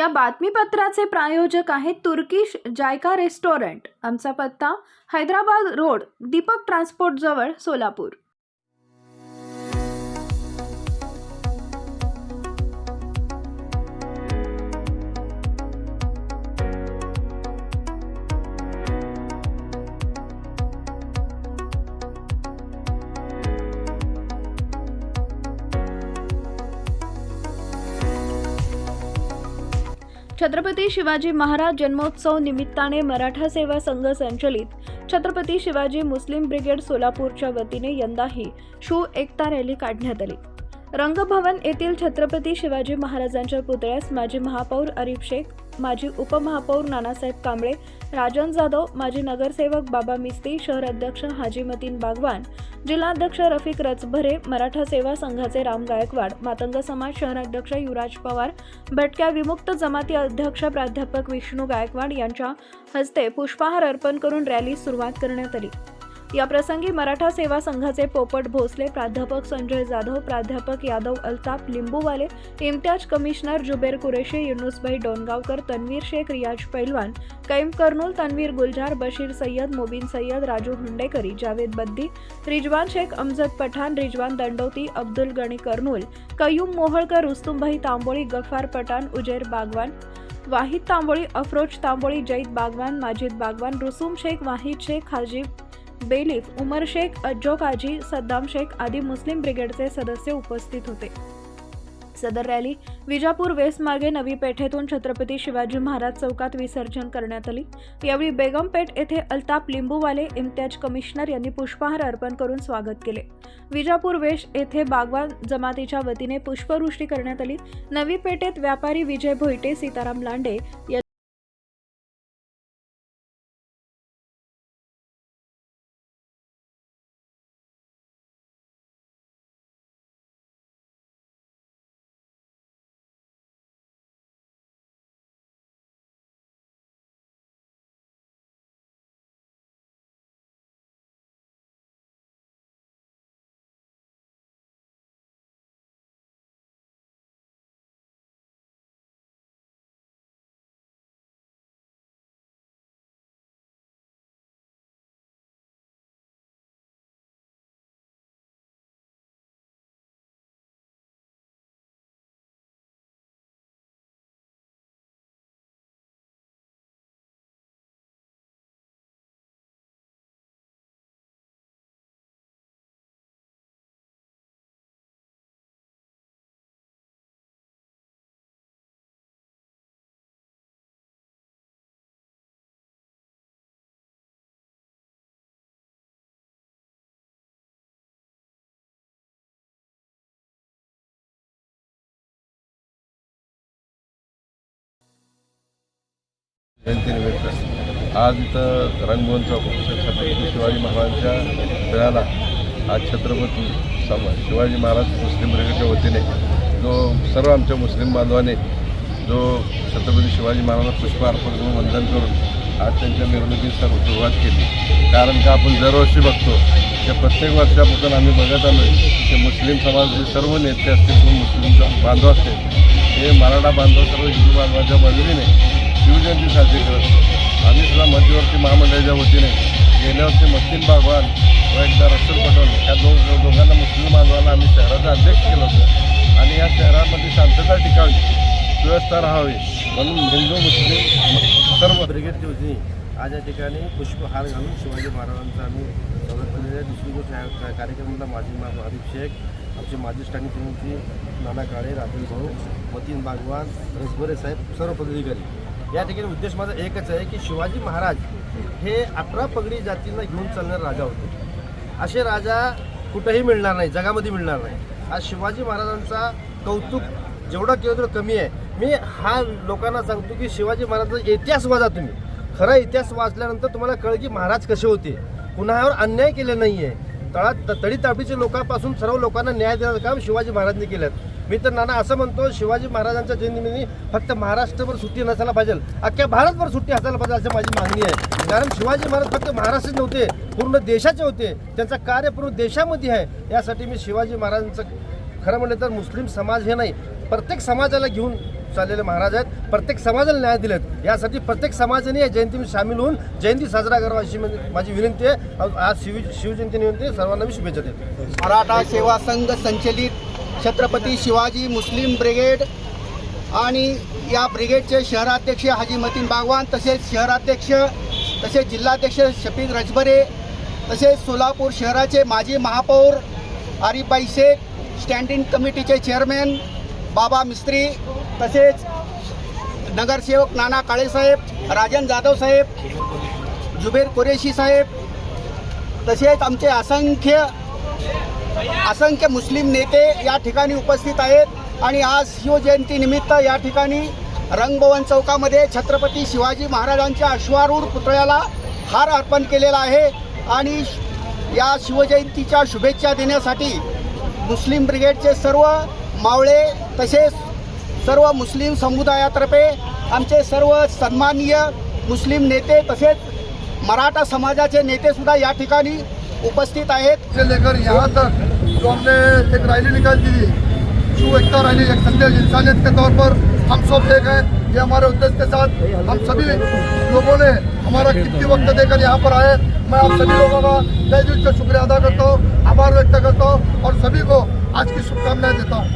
या बातमीपत्राचे प्रायोजक आहेत तुर्किश जायका रेस्टॉरंट. आमचा पत्ता हैदराबाद रोड दीपक ट्रान्सपोर्टजवळ सोलापूर. छत्रपती शिवाजी महाराज जन्मोत्सव निमित्ताने मराठा सेवा संघ संचलित छत्रपती शिवाजी मुस्लिम ब्रिगेड सोलापूरच्या वतीने यंदाही शू एकता रॅली काढण्यात आली. रंगभवन येथील छत्रपती शिवाजी महाराजांच्या पुतळ्यास माजी महापौर अरिफ शेख माजी उपमहापौर नानासाहेब कांबळे राजन जाधव माजी नगरसेवक बाबा मिस्ती शहर अध्यक्ष हाजी मतीन बागवान जिल्हाध्यक्ष रफिक रचभरे मराठा सेवा संघाचे राम गायकवाड मातंग समाज शहराध्यक्ष युवराज पवार भटक्या विमुक्त जमाती अध्यक्ष प्राध्यापक विष्णू गायकवाड यांच्या हस्ते पुष्पहार अर्पण करून रॅली सुरुवात करण्यात आली. या प्रसंगी मराठा सेवा संघाचे पोपट भोसले प्राध्यापक संजय जाधव प्राध्यापक यादव अल्ताफ लिंबूवाले इम्तियाज कमिशनर जुबेर कुरेशी युनुसभाई डोनगावकर तन्वीर शेख रियाज पैलवान कैम कर्नूल तन्वीर गुलजार बशीर सय्यद मोबीन सय्यद राजू हुंडेकरी जावेद बद्दी रिजवान शेख अमजद पठाण रिजवान दंडोती अब्दुल गणी कर्नूल कयूम मोहळकर रुस्तुमभाई तांबोळी गफार पठाण उजेर बागवान वाहिद तांबोळी अफरोज तांबोळी जैद बागवान माजिद बागवान रुसूम शेख वाहिद शेख हाजीब बेलीफ उमर शेख अज्जो काजी सद्दाम शेख आदी मुस्लिम ब्रिगेडचे सदस्य उपस्थित होते. सदर रॅली विजापूर वेस्ट मार्गे नवी पेठेतून छत्रपती शिवाजी महाराज चौकात विसर्जन करण्यात आली. यावेळी बेगमपेठ येथे अल्ताफ लिंबूवाले इम्तियाज कमिशनर यांनी पुष्पहार अर्पण करून स्वागत केले. विजापूर वेस्ट येथे बागवान जमातीच्या वतीने पुष्पवृष्टी करण्यात आली. नवी पेठेत व्यापारी विजय भोईटे सीताराम लांडे जयंतीनिमित्त आज इथं रंगभवन चौक छत्रपती शिवाजी महाराजांच्या मेळाला आज छत्रपती सम शिवाजी महाराज मुस्लिम ब्रिगेडच्या वतीने जो सर्व आमच्या मुस्लिम बांधवाने जो छत्रपती शिवाजी महाराजांना पुष्प अर्पण करून वंदन करून आज त्यांच्या मिरवणुकीस सर्व सुरुवात केली. कारण का आपण दरवर्षी बघतो त्या प्रत्येक वर्षापासून आम्ही बघत आलो की मुस्लिम समाजाचे सर्व नेते असतील किंवा मुस्लिम बांधव असतील हे मराठा बांधव सर्व हिंदू बांधवाच्या मदतीने शिवजयंती साजरी करत आम्ही सुद्धा मध्यवर्ती महामंडळाच्या वतीने गेल्या वर्षी मस्तीन बागवान व एकदा रसूल पटोल या दोन दोघांना मुस्लिम बांधवांना आम्ही शहराचा अध्यक्ष केलं होतं. आणि या शहरामध्ये शांतता टिकावी सुव्यवस्था राहावी म्हणून हिंदू मुस्लिम सर्व ब्रिगेडची वतीने आज या ठिकाणी पुष्पहार घालून शिवाजी महाराजांचा आम्ही स्वागत केलेलं आहे. दुसरी गोष्ट कार्यक्रमाला माजी मा शेख आमचे माजी स्थानिक समिती नाना काळे राजन भाऊ मतीन बागवान रसभरे साहेब सर्व पदाधिकारी. या ठिकाणी उद्देश माझा एकच आहे की शिवाजी महाराज हे अठरा पगडी जातींना घेऊन चालणारे राजा होते. असे राजा कुठंही मिळणार नाही जगामध्ये मिळणार नाही. आज शिवाजी महाराजांचा कौतुक जेवढं केलं तेवढं कमी आहे. मी हा लोकांना सांगतो की शिवाजी महाराजांचा इतिहास वाचा तुम्ही. खरा इतिहास वाचल्यानंतर तुम्हाला कळ की महाराज कसे होते. कुणावर अन्याय केले नाही आहे तळात तळी लोकांपासून सर्व लोकांना न्याय देण्याचं काम शिवाजी महाराजांनी केलं मी तर नाना असं म्हणतो शिवाजी महाराजांच्या जयंतीने फक्त महाराष्ट्रभर सुट्टी नसायला पाहिजे. अख्ख्या भारतभर सुट्टी असायला पाहिजे अशी माझी मागणी आहे. कारण शिवाजी महाराज फक्त महाराष्ट्रात नव्हते पूर्ण देशाचे होते. त्यांचं कार्य पूर्ण देशामध्ये आहे. यासाठी मी शिवाजी महाराजांचं खरं म्हणलं तर मुस्लिम समाज हे नाही प्रत्येक समाजाला घेऊन चाललेले महाराज आहेत प्रत्येक समाजाला न्याय दिलेत. यासाठी प्रत्येक समाजाने या जयंतीमध्ये सामील होऊन जयंती साजरा करावा अशी माझी- माझी विनंती आहे. आज शिव शिवजयंतीनिमित्त सर्वांना मी शुभेच्छा देतो. मराठा सेवा संघ संचलित छत्रपती शिवाजी मुस्लिम ब्रिगेड आणि या ब्रिगेडचे शहराध्यक्ष हाजी मतीन बागवान तसेच शहराध्यक्ष तसेच जिल्हाध्यक्ष शफीक रजबरे तसेच सोलापूर शहराचे माजी महापौर आरिफबाई शेख स्टँडिंग कमिटीचे चेअरमॅन बाबा मिस्त्री तसेच नगरसेवक नाना काळेसाहेब राजन जाधव साहेब जुबेर कुरेशी साहेब तसेच आमचे असंख्य असंख्य मुस्लिम नेते या ठिकाणी उपस्थित आहेत आणि आज शिवजयंतीनिमित्त या ठिकाणी रंगभवन चौकामध्ये छत्रपती शिवाजी महाराजांच्या अश्वारूढ पुतळ्याला हार अर्पण केलेला आहे आणि या शिवजयंतीच्या शुभेच्छा देण्यासाठी मुस्लिम ब्रिगेडचे सर्व मावळे तसेच सर्व मुस्लिम समुदायातर्फे आमचे सर्व सन्माननीय मुस्लिम नेते तसेच मराठा समाजाचे नेतेसुद्धा या ठिकाणी उपस्थित आहेत. लेकर यहाँ तक जो हमने एक रैली निकाल दी थी एकता रैली, एक संदेश इंसानियत के तौर पर हम सब एक हैं, ये हमारे उद्देश्य के साथ हम सभी लोगों ने हमारा कितनी वक्त देकर यहाँ पर आए। मैं आप सभी लोगों का तय दिल से शुक्रिया अदा करता हूँ, आभार व्यक्त करता हूँ और सभी को आज की शुभकामनाएँ देता हूँ।